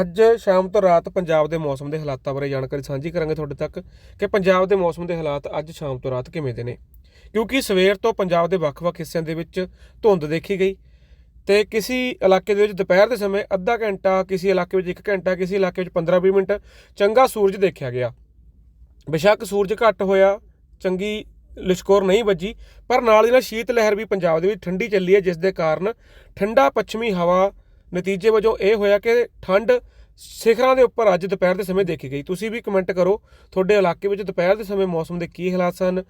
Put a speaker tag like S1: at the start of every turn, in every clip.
S1: ਅੱਜ ਸ਼ਾਮ ਤੋਂ ਰਾਤ ਪੰਜਾਬ ਦੇ ਮੌਸਮ ਦੇ ਹਾਲਾਤਾਂ ਬਾਰੇ ਜਾਣਕਾਰੀ ਸਾਂਝੀ ਕਰਾਂਗੇ ਤੁਹਾਡੇ ਤੱਕ ਕਿ ਪੰਜਾਬ ਦੇ ਮੌਸਮ ਦੇ ਹਾਲਾਤ ਅੱਜ ਸ਼ਾਮ ਤੋਂ ਰਾਤ ਕਿਵੇਂ ਦੇ ਨੇ। ਕਿਉਂਕਿ ਸਵੇਰ ਤੋਂ ਪੰਜਾਬ ਦੇ ਵੱਖ-ਵੱਖ ਹਿੱਸਿਆਂ ਦੇ ਵਿੱਚ ਧੁੰਦ ਦੇਖੀ ਗਈ ਤੇ ਕਿਸੇ ਇਲਾਕੇ ਦੇ ਵਿੱਚ ਦੁਪਹਿਰ ਦੇ ਸਮੇਂ ਅੱਧਾ ਘੰਟਾ, ਕਿਸੇ ਇਲਾਕੇ ਵਿੱਚ 1 ਘੰਟਾ, ਕਿਸੇ ਇਲਾਕੇ ਵਿੱਚ 15-20 ਮਿੰਟ ਚੰਗਾ ਸੂਰਜ ਦੇਖਿਆ ਗਿਆ। ਬੇਸ਼ੱਕ ਸੂਰਜ ਘੱਟ ਹੋਇਆ, ਚੰਗੀ ਲਿਸ਼ਕੋਰ ਨਹੀਂ ਵੱਜੀ, ਪਰ ਨਾਲ ਹੀ ਨਾਲ ਸ਼ੀਤ ਲਹਿਰ ਵੀ ਪੰਜਾਬ ਦੇ ਵਿੱਚ ਠੰਡੀ ਚੱਲੀ ਹੈ, ਜਿਸ ਦੇ ਕਾਰਨ ਠੰਡਾ ਪੱਛਮੀ ਹਵਾ ਨਤੀਜੇ ਵਜੋਂ ਇਹ ਹੋਇਆ ਕਿ ਠੰਡ ਸਿਖਰਾਂ ਦੇ ਉੱਪਰ ਅੱਜ ਦੁਪਹਿਰ ਦੇ ਸਮੇਂ ਦੇਖੀ ਗਈ। ਤੁਸੀਂ ਵੀ ਕਮੈਂਟ ਕਰੋ, ਤੁਹਾਡੇ ਇਲਾਕੇ ਵਿੱਚ ਦੁਪਹਿਰ ਦੇ ਸਮੇਂ ਮੌਸਮ ਦੇ ਕੀ ਹਾਲਾਤ ਸਨ?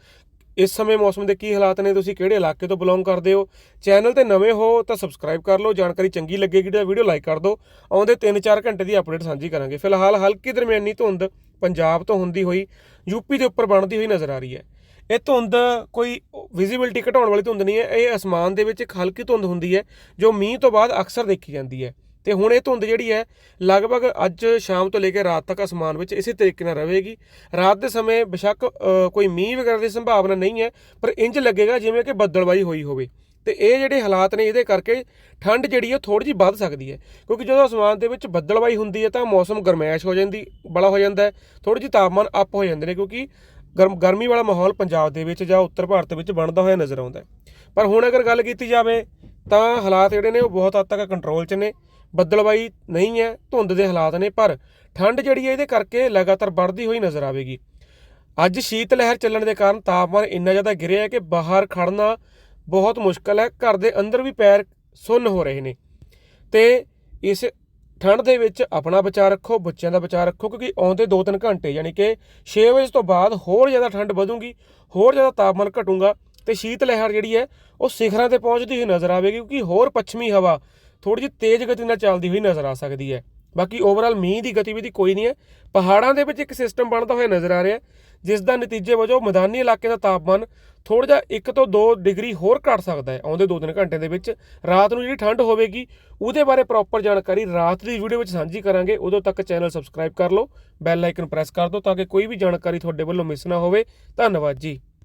S1: ਇਸ ਸਮੇਂ ਮੌਸਮ ਦੇ ਕੀ ਹਾਲਾਤ ਨੇ? ਤੁਸੀਂ ਕਿਹੜੇ ਇਲਾਕੇ ਤੋਂ ਬਿਲੋਂਗ ਕਰਦੇ ਹੋ? ਚੈਨਲ ਤੇ ਨਵੇਂ ਹੋ ਤਾਂ ਸਬਸਕ੍ਰਾਈਬ ਕਰ ਲਓ। ਜਾਣਕਾਰੀ ਚੰਗੀ ਲੱਗੇਗੀ ਤਾਂ ਵੀਡੀਓ ਲਾਈਕ ਕਰ ਦਿਓ। ਆਉਂਦੇ 3-4 ਘੰਟੇ ਦੀ ਅਪਡੇਟ ਸਾਂਝੀ ਕਰਾਂਗੇ। ਫਿਲਹਾਲ ਹਲਕੀ ਦਰਮਿਆਨੀ ਧੁੰਦ ਪੰਜਾਬ ਤੋਂ ਹੁੰਦੀ ਹੋਈ ਯੂਪੀ ਦੇ ਉੱਪਰ ਬਣਦੀ ਹੋਈ ਨਜ਼ਰ ਆ ਰਹੀ ਹੈ। ਇਹ ਧੁੰਦ ਕੋਈ ਵਿਜ਼ਿਬਿਲਟੀ ਘਟਾਉਣ ਵਾਲੀ ਧੁੰਦ ਨਹੀਂ ਹੈ, ਇਹ ਅਸਮਾਨ ਦੇ ਵਿੱਚ ਇੱਕ ਹਲਕੀ ਧੁੰਦ ਹੁੰਦੀ ਹੈ, ਜੋ ਮੀਂਹ ਤੋਂ ਬਾਅਦ ਅਕਸਰ ਦੇਖੀ ਜਾਂਦੀ ਹੈ। ਤੇ ਹੁਣ ਇਹ ਧੁੰਦ ਜਿਹੜੀ ਹੈ, ਲਗਭਗ ਅੱਜ ਸ਼ਾਮ ਤੋਂ ਲੈ ਕੇ ਰਾਤ ਤੱਕ ਅਸਮਾਨ ਵਿੱਚ ਇਸੇ ਤਰੀਕੇ ਨਾਲ ਰਹੇਗੀ। ਰਾਤ ਦੇ ਸਮੇਂ ਬਿਸ਼ੱਕ ਕੋਈ ਮੀਂਹ ਵਗੈਰਾ ਦੀ ਸੰਭਾਵਨਾ ਨਹੀਂ ਹੈ, ਪਰ ਇੰਜ ਲੱਗੇਗਾ ਜਿਵੇਂ ਕਿ ਬੱਦਲਵਾਈ ਹੋਈ ਹੋਵੇ। ਤੇ ਇਹ ਜਿਹੜੇ ਹਾਲਾਤ ਨੇ, ਇਹਦੇ ਕਰਕੇ ਠੰਡ ਜਿਹੜੀ ਹੈ ਥੋੜੀ ਜਿਹੀ ਵੱਧ ਸਕਦੀ ਹੈ। ਕਿਉਂਕਿ ਜਦੋਂ ਅਸਮਾਨ ਦੇ ਵਿੱਚ ਬੱਦਲਵਾਈ ਹੁੰਦੀ ਹੈ, ਤਾਂ ਮੌਸਮ ਗਰਮੈਸ਼ ਹੋ ਜਾਂਦੀ, ਬੜਾ ਹੋ ਜਾਂਦਾ ਹੈ ਥੋੜੀ ਜਿਹੀ ਤਾਪਮਾਨ ਅਪ ਹੋ ਜਾਂਦੇ ਨੇ। ਕਿਉਂਕਿ ਗਰਮ ਗਰਮੀ ਵਾਲਾ ਮਾਹੌਲ ਪੰਜਾਬ ਦੇ ਵਿੱਚ ਜਾਂ ਉੱਤਰ ਭਾਰਤ ਵਿੱਚ ਬਣਦਾ ਹੋਇਆ ਨਜ਼ਰ ਆਉਂਦਾ ਪਰ ਹੁਣ ਅਗਰ ਗੱਲ ਕੀਤੀ ਜਾਵੇ ਤਾਂ ਹਾਲਾਤ ਜਿਹੜੇ ਨੇ ਉਹ ਬਹੁਤ ਹੱਦ ਤੱਕ ਕੰਟਰੋਲ 'ਚ ਨੇ। ਬੱਦਲਵਾਈ ਨਹੀਂ ਹੈ, ਧੁੰਦ ਦੇ ਹਾਲਾਤ ਨੇ, ਪਰ ਠੰਡ ਜਿਹੜੀ ਹੈ ਇਹਦੇ ਕਰਕੇ ਲਗਾਤਾਰ ਵੱਧਦੀ ਹੋਈ ਨਜ਼ਰ ਆਵੇਗੀ। ਅੱਜ ਸ਼ੀਤ ਲਹਿਰ ਚੱਲਣ ਦੇ ਕਾਰਨ ਤਾਪਮਾਨ ਇੰਨਾ ਜ਼ਿਆਦਾ ਗਿਰਿਆ ਹੈ ਕਿ ਬਾਹਰ ਖੜਨਾ ਬਹੁਤ ਮੁਸ਼ਕਲ ਹੈ। ਘਰ ਦੇ ਅੰਦਰ ਵੀ ਪੈਰ ਸੁੰਨ ਹੋ ਰਹੇ ਨੇ। ਤੇ ਇਸ ਠੰਡ ਦੇ ਵਿੱਚ ਆਪਣਾ ਬਚਾਅ ਰੱਖੋ, ਬੱਚਿਆਂ ਦਾ ਬਚਾਅ ਰੱਖੋ, ਕਿਉਂਕਿ ਆਉਂਦੇ 2-3 ਘੰਟੇ ਯਾਨੀ ਕਿ 6 ਵਜੇ ਤੋਂ ਬਾਅਦ ਹੋਰ ਜ਼ਿਆਦਾ ਠੰਡ ਵਧੂਗੀ, ਹੋਰ ਜ਼ਿਆਦਾ ਤਾਪਮਾਨ ਘਟੂਗਾ ਤੇ ਸ਼ੀਤ ਲਹਿਰ ਜਿਹੜੀ ਹੈ ਉਹ ਸਿਖਰਾਂ ਤੇ ਪਹੁੰਚਦੀ ਹੋਈ ਨਜ਼ਰ ਆਵੇਗੀ, ਕਿਉਂਕਿ ਹੋਰ ਪੱਛਮੀ ਹਵਾ ਥੋੜੀ ਜਿਹੀ ਤੇਜ਼ ਗਤੀ ਨਾਲ ਚੱਲਦੀ ਹੋਈ ਨਜ਼ਰ ਆ ਸਕਦੀ ਹੈ। ਬਾਕੀ ਓਵਰਆਲ ਮੀਂਹ ਦੀ ਗਤੀਵਿਧੀ ਕੋਈ ਨਹੀਂ ਹੈ। ਪਹਾੜਾਂ ਦੇ ਵਿੱਚ ਇੱਕ ਸਿਸਟਮ ਬਣਦਾ ਹੋਇਆ ਨਜ਼ਰ ਆ ਰਿਹਾ ਜਿਸ ਦਾ ਨਤੀਜੇ ਵਜੋਂ ਮੈਦਾਨੀ ਇਲਾਕੇ ਦਾ ਤਾਪਮਾਨ ਥੋੜਾ ਜਿਹਾ 1 ਤੋਂ 2 ਡਿਗਰੀ ਹੋਰ ਘਟ ਸਕਦਾ ਹੈ। ਆਉਂਦੇ 2-3 ਘੰਟੇ ਦੇ ਵਿੱਚ ਰਾਤ ਨੂੰ ਜਿਹੜੀ ਠੰਡ ਹੋਵੇਗੀ, ਉਹਦੇ ਬਾਰੇ ਪ੍ਰੋਪਰ ਜਾਣਕਾਰੀ ਰਾਤ ਦੀ ਵੀਡੀਓ ਵਿੱਚ ਸਾਂਝੀ ਕਰਾਂਗੇ। ਉਦੋਂ ਤੱਕ ਚੈਨਲ ਸਬਸਕ੍ਰਾਈਬ ਕਰ ਲਓ ਬੈਲ ਆਈਕਨ ਪ੍ਰੈਸ ਕਰ ਦਿਓ ਤਾਂ ਕਿ ਕੋਈ ਵੀ ਜਾਣਕਾਰੀ ਤੁਹਾਡੇ ਵੱਲੋਂ ਮਿਸ ਨਾ ਹੋਵੇ। ਧੰਨਵਾਦ ਜੀ।